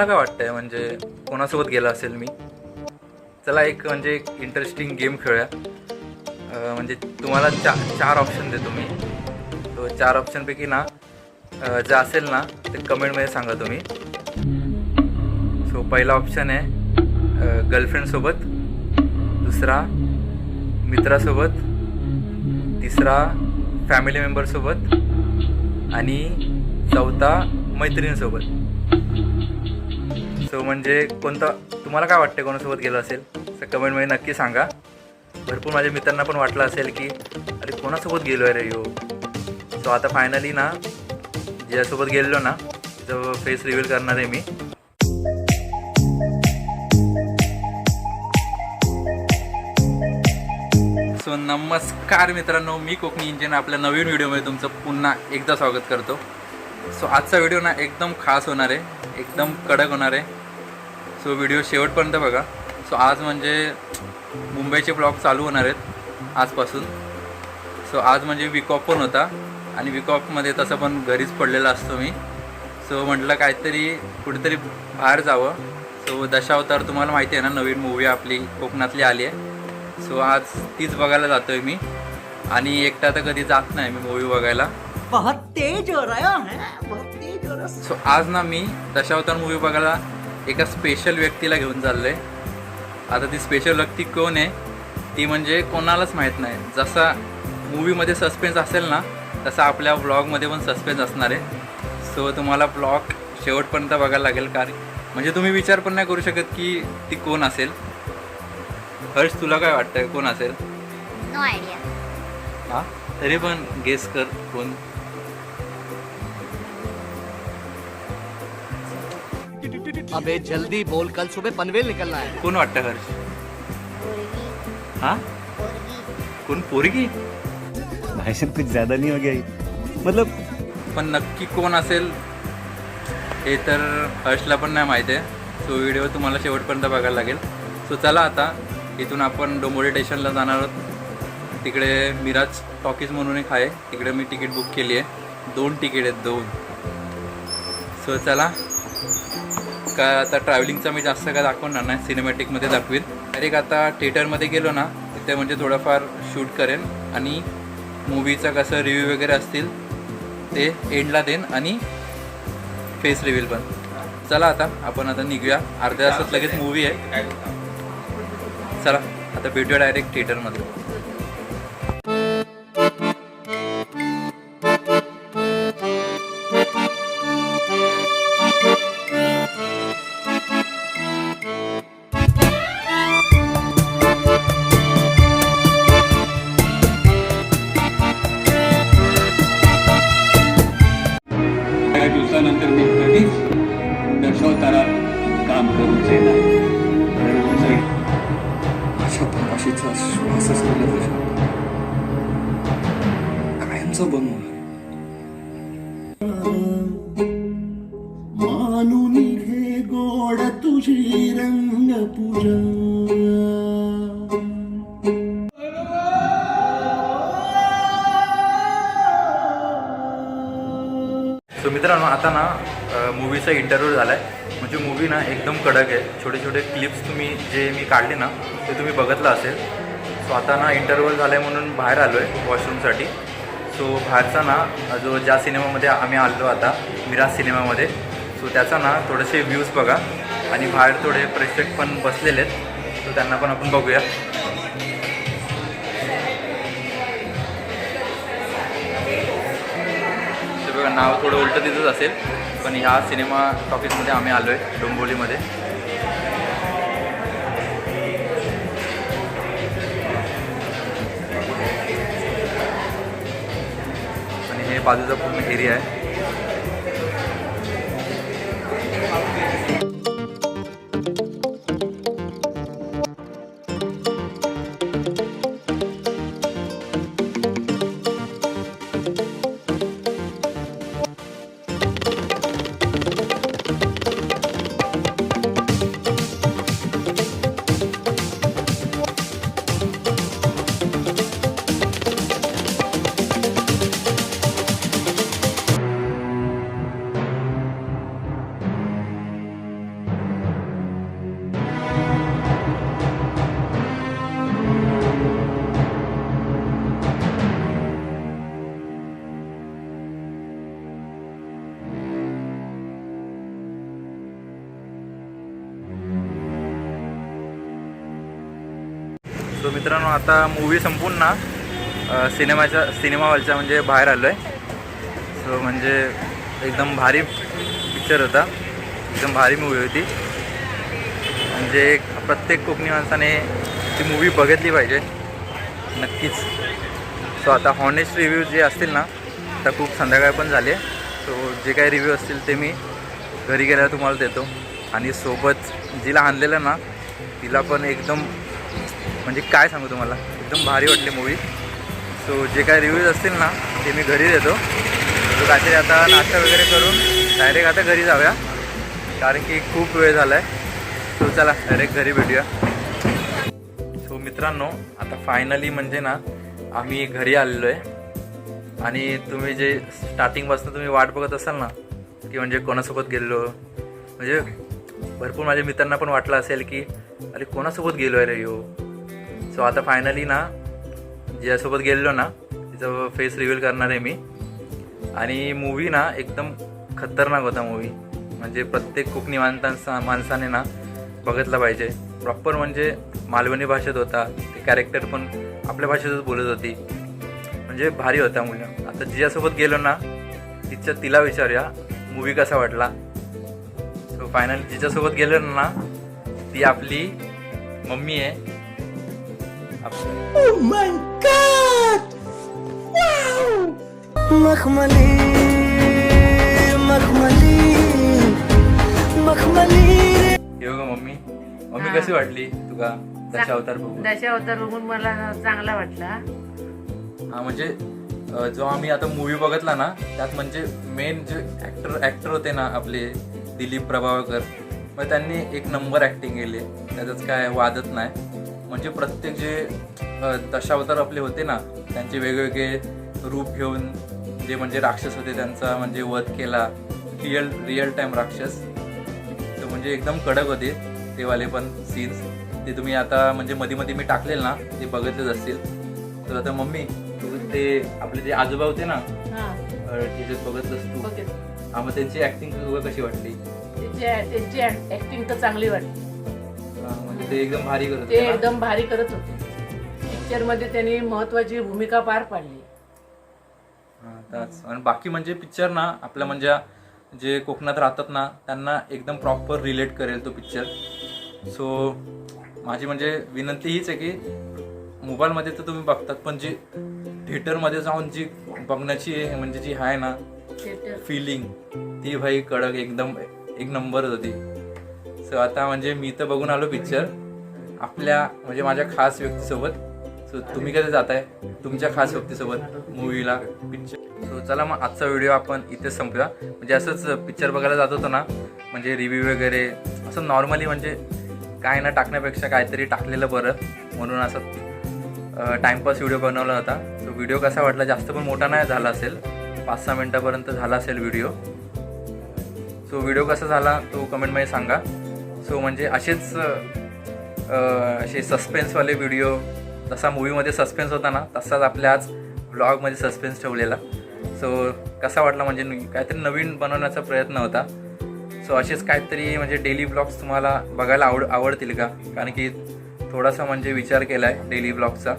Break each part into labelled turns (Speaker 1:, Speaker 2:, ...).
Speaker 1: तुम्हाला काय वाटतंय? म्हणजे कोणासोबत गेला असेल मी? चला एक म्हणजे एक इंटरेस्टिंग गेम खेळूया. म्हणजे तुम्हाला चा चार ऑप्शन देतो मी. तो चार ऑप्शनपैकी ना जे असेल ना ते कमेंटमध्ये सांगा तुम्ही. सो पहिला ऑप्शन आहे गर्लफ्रेंडसोबत दुसरा मित्रासोबत. तिसरा फॅमिली मेंबरसोबत आणि चौथा मैत्रिणीसोबत. सो म्हणजे कोणता तुम्हाला काय वाटते कोणासोबत गेलं असेल? तर कमेंटमध्ये नक्की सांगा. भरपूर माझ्या मित्रांना पण वाटलं असेल की अरे कोणासोबत गेलो आहे रे यो? सो आता फायनली ना ज्यासोबत गेलेलो ना जो फेस रिव्हील करणार आहे मी. सो नमस्कार मित्रांनो मी कोकणी इंजिन आपल्या नवीन व्हिडिओमध्ये तुमचं पुन्हा एकदा स्वागत करतो. सो आजचा व्हिडिओ ना एकदम खास होणार आहे. एकदम कडक होणार आहे. सो व्हिडिओ शेवटपर्यंत बघा. सो आज म्हणजे मुंबईचे ब्लॉग चालू होणार आहेत आजपासून. सो आज म्हणजे वीक ऑफ पण होता आणि वीक ऑफमध्ये तसं पण घरीच पडलेला असतो मी. सो म्हटलं काहीतरी कुठेतरी बाहेर जावं. सो दशावतार तुम्हाला माहिती आहे ना नवीन मूवी आपली कोकणातली आली आहे. सो आज तीच बघायला जातोय मी. आणि एकटा तर कधी जात नाही मी मूवी बघायला.
Speaker 2: तेज हो रहा है तेज हो रहा
Speaker 1: सो आज ना मी दशावतार मूवी बघायला एका स्पेशल व्यक्तीला घेऊन चाललोय. आता ती स्पेशल व्यक्ती कोण आहे? ती म्हणजे कोणालाच माहीत नाही. जसा मूवीमध्ये सस्पेन्स असेल ना तसा आपल्या ब्लॉगमध्ये पण सस्पेन्स असणार आहे. सो तुम्हाला ब्लॉग शेवटपर्यंत बघायला लागेल कारण म्हणजे तुम्ही विचार पण नाही करू शकत की ती कोण असेल. हर्ष तुला काय वाटतंय? कोण असेल?
Speaker 3: नो आयडिया
Speaker 1: हा? तरी पण गेस कर कोण.
Speaker 2: अबे जल्दी बोल कल सुबह पनवेल निकलना है।
Speaker 1: कोण वाटतं
Speaker 3: पोरगी
Speaker 1: हा?
Speaker 3: पोरगी
Speaker 1: कोण पोरगी?
Speaker 4: भाई साहब कुछ ज्यादा नहीं हो गया ये? मतलब
Speaker 1: पण नक्की कोण असेल? हे तर हर्षला पण नाही माहिती आहे. सो व्हिडिओ तुम्हाला शेवटपर्यंत बघायला लागेल. सो चला आता. इथून आपण डोंबोली स्टेशनला जाणार आहोत. तिकडे मिराज टॉकीज म्हणून एक आहे. तिकडे मी तिकीट बुक केली आहे. दोन तिकीट आहेत दोन. सो चला. का आता ट्रॅव्हलिंगचा मी जास्त काय दाखवणार नाही सिनेमॅटिकमध्ये दाखवीन. डायरेक्ट आता थिएटरमध्ये गेलो ना तिथे म्हणजे थोडंफार शूट करेन आणि मूवीचा कसं रिव्ह्यू वगैरे असतील ते एंडला देईन आणि फेस रिव्हील पण. चला आता आपण आता निघूया. अर्ध्या तासात लगेच मूवी आहे. चला आता भेटूया डायरेक्ट थिएटरमध्ये
Speaker 5: कायमचा बनवणार
Speaker 6: मानून घे गोड तुझी रंग पूजा
Speaker 1: सो मित्रांनो आता ना मूवीचा इंटरव्ह्यू झाला आहे म्हणजे मूवी ना एकदम कडक आहे. छोटे छोटे क्लिप्स तुम्ही जे मी काढले ना ते तुम्ही बघितलं असेल. सो आता ना इंटरव्ह्यू झाला आहे म्हणून बाहेर आलो आहे वॉशरूमसाठी सो बाहेरचा ना जो ज्या सिनेमामध्ये आम्ही आलो आता मिराज सिनेमामध्ये सो त्याचा ना थोडेसे व्ह्यूज बघा. आणि बाहेर थोडे प्रेक्षक पण बसलेले आहेत सो त्यांना पण आपण बघूया. बघा नाव थोडं उलटं तिथंच असेल पण ह्या सिनेमा टॉकीजमध्ये आम्ही आलो आहे डोंबोलीमध्ये बाजूचा पूर्ण एरिया आहे. सो मित्रांनो आता मूवी संपून ना सिनेमाच्या सिनेमा हॉलच्या म्हणजे बाहेर आलो आहे सो म्हणजे एकदम भारी पिक्चर होता. एकदम भारी मूवी होती. म्हणजे प्रत्येक कोकणी माणसाने ती मूवी बघितली पाहिजे. नक्कीच. सो आता हॉनेस्ट रिव्ह्यू जे असतील ना आता खूप संध्याकाळ पण झाले सो जे काही रिव्ह्यू असतील ते मी घरी गेल्यावर तुम्हाला देतो. आणि सोबत जिला आणलेलं ना तिला पण एकदम म्हणजे काय सांगू तुम्हाला? एकदम भारी वाटली मूवी सो जे काय रिव्ह्यूज असतील ना ते मी घरी देतो. सो काहीतरी आता नाश्ता वगैरे करून डायरेक्ट आता घरी जाऊया. कारण की खूप वेळ झाला आहे सो चला डायरेक्ट घरी भेटूया. सो मित्रांनो आता फायनली म्हणजे ना आम्ही घरी आलेलो आहे आणि तुम्ही जे स्टार्टिंगपासून तुम्ही वाट बघत असाल ना की म्हणजे कोणासोबत गेलो म्हणजे भरपूर माझ्या मित्रांना पण वाटलं असेल की अरे कोणासोबत गेलो आहे रे यो? सो आता फायनली ना ज्यासोबत गेलेलो ना तिचं फेस रिव्हील करणार आहे मी. आणि मूवी ना एकदम खतरनाक होता मूवी म्हणजे प्रत्येक कोकणी माणसांचा माणसाने ना बघितला पाहिजे. प्रॉपर म्हणजे मालवणी भाषेत होता. ते कॅरेक्टर पण आपल्या भाषेतच बोलत होती. म्हणजे भारी होता मुलं आता जिजासोबत गेलो ना तिच्या तिला विचारूया मूवी कसा वाटला? सो फायनल जिच्यासोबत गेलो ना ती आपली मम्मी आहे. आप-
Speaker 2: मखमली मखमली मखमली
Speaker 1: हे बघा मम्मी? मम्मी कशी वाटली तुका दशावतार बघून?
Speaker 7: दशावतार बघून मला चांगला वाटला.
Speaker 1: हा म्हणजे जो आम्ही आता मूवी बघितला ना त्यात म्हणजे मेन जे ऍक्टर ऍक्टर होते ना आपले दिलीप प्रभावकर मग त्यांनी एक नंबर ऍक्टिंग केली. त्याचाच काय वादच नाही. म्हणजे प्रत्येक जे दशावतार आपले होते ना त्यांचे वेगवेगळे रूप घेऊन जे म्हणजे राक्षस होते त्यांचा म्हणजे वध केला. रिअल रिअल टाइम राक्षस. तर म्हणजे एकदम कडक होते ते वाले पण सीन्स ते तुम्ही आता म्हणजे मध्ये मध्ये मी टाकलेल ना ते बघतच असतील. तर आता मम्मी तू ते आपले जे आजोबा होते ना
Speaker 7: हा.
Speaker 1: बघतलंस तू हा मग त्यांची ऍक्टिंग तुला कशी वाटली?
Speaker 7: त्यांची ऍक्टिंग तर चांगली वाटली.
Speaker 1: ते एकदम भारी करत
Speaker 7: ते
Speaker 1: होते ना?
Speaker 7: एकदम भारी करत होते. पिक्चरमध्ये त्यांनी महत्वाची भूमिका पार पाडली.
Speaker 1: हा, त्याच. आणि बाकी म्हणजे पिक्चर ना आपल्या म्हणजे जे कोकणात राहतात ना त्यांना एकदम प्रॉपर रिलेट करेल तो पिक्चर सो माझी म्हणजे विनंती हीच आहे की मोबाईलमध्ये तर तुम्ही बघतात पण जी थिएटरमध्ये जाऊन जी बघण्याची म्हणजे जी आहे ना
Speaker 7: थिएटर
Speaker 1: फिलिंग ती भाई कडक एकदम एक नंबरच होती. सो आता म्हणजे मी तर बघून आलो पिक्चर आपल्या म्हणजे माझ्या खास व्यक्तीसोबत. सो तुम्ही कधी जाताय? तुमच्या खास व्यक्तीसोबत मूवीला पिक्चर सो चला मग आजचा व्हिडिओ आपण इथेच संपूया. म्हणजे असंच पिक्चर बघायला जात होतो ना म्हणजे रिव्ह्यू वगैरे असं नॉर्मली म्हणजे काय ना टाकण्यापेक्षा काहीतरी टाकलेलं बरं. म्हणून असं टाइमपास व्हिडिओ बनवला होता. तो व्हिडिओ कसा वाटला? जास्त पण मोठा नाही झाला असेल. पाच सहा मिनटापर्यंत झाला असेल व्हिडिओ सो व्हिडिओ कसा झाला तो कमेंटमध्ये सांगा. सो म्हणजे असेच असे सस्पेन्सवाले व्हिडिओ जसा मूवीमध्ये सस्पेन्स होता ना तसाच आपल्या आज ब्लॉगमध्ये सस्पेन्स ठेवलेला. सो कसा वाटला म्हणजे काहीतरी नवीन बनवण्याचा प्रयत्न होता. सो असेच काहीतरी म्हणजे डेली ब्लॉग्स तुम्हाला बघायला आवड आवडतील का? कारण की थोडासा म्हणजे विचार केला आहे डेली ब्लॉगचा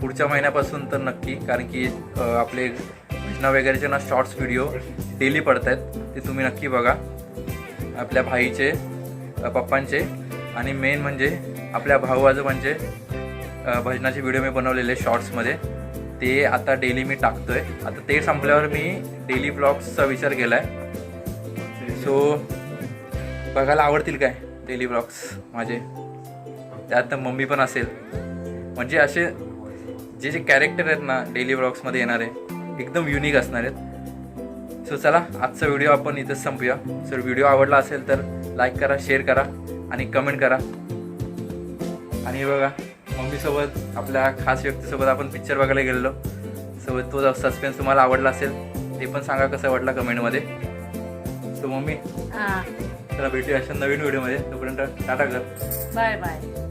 Speaker 1: पुढच्या महिन्यापासून तर नक्की कारण की आपले भजना वगैरेचे ना शॉर्ट्स व्हिडिओ डेली पडत आहेत ते तुम्ही नक्की बघा. आपल्या भाईचे पप्पांचे. आणि मेन म्हणजे आपल्या भाऊ आजोबांचे भजनाचे व्हिडिओ मी बनवलेले शॉर्ट्समध्ये ते आता डेली मी टाकतो आहे आता ते संपल्यावर मी डेली ब्लॉग्सचा विचार केला आहे सो बघायला आवडतील काय डेली ब्लॉग्स माझे? त्यात मम्मी पण असेल. म्हणजे असे जे जे कॅरेक्टर आहेत ना डेली ब्लॉग्समध्ये येणारे एकदम युनिक असणार आहेत. सो चला आजचा व्हिडिओ आपण इथंच संपूया. सर व्हिडिओ आवडला असेल तर लाईक करा शेअर करा. आणि कमेंट करा. आणि बघा मम्मीसोबत आपल्या खास व्यक्तीसोबत आपण पिक्चर बघायला गेलेलो. सोबत तो सस्पेन्स तुम्हाला आवडला असेल ते पण सांगा कसं वाटला कमेंटमध्ये सो मम्मी
Speaker 7: हा.
Speaker 1: चला भेटूया अशा नवीन व्हिडिओमध्ये तोपर्यंत टाटा कर.
Speaker 7: Bye bye.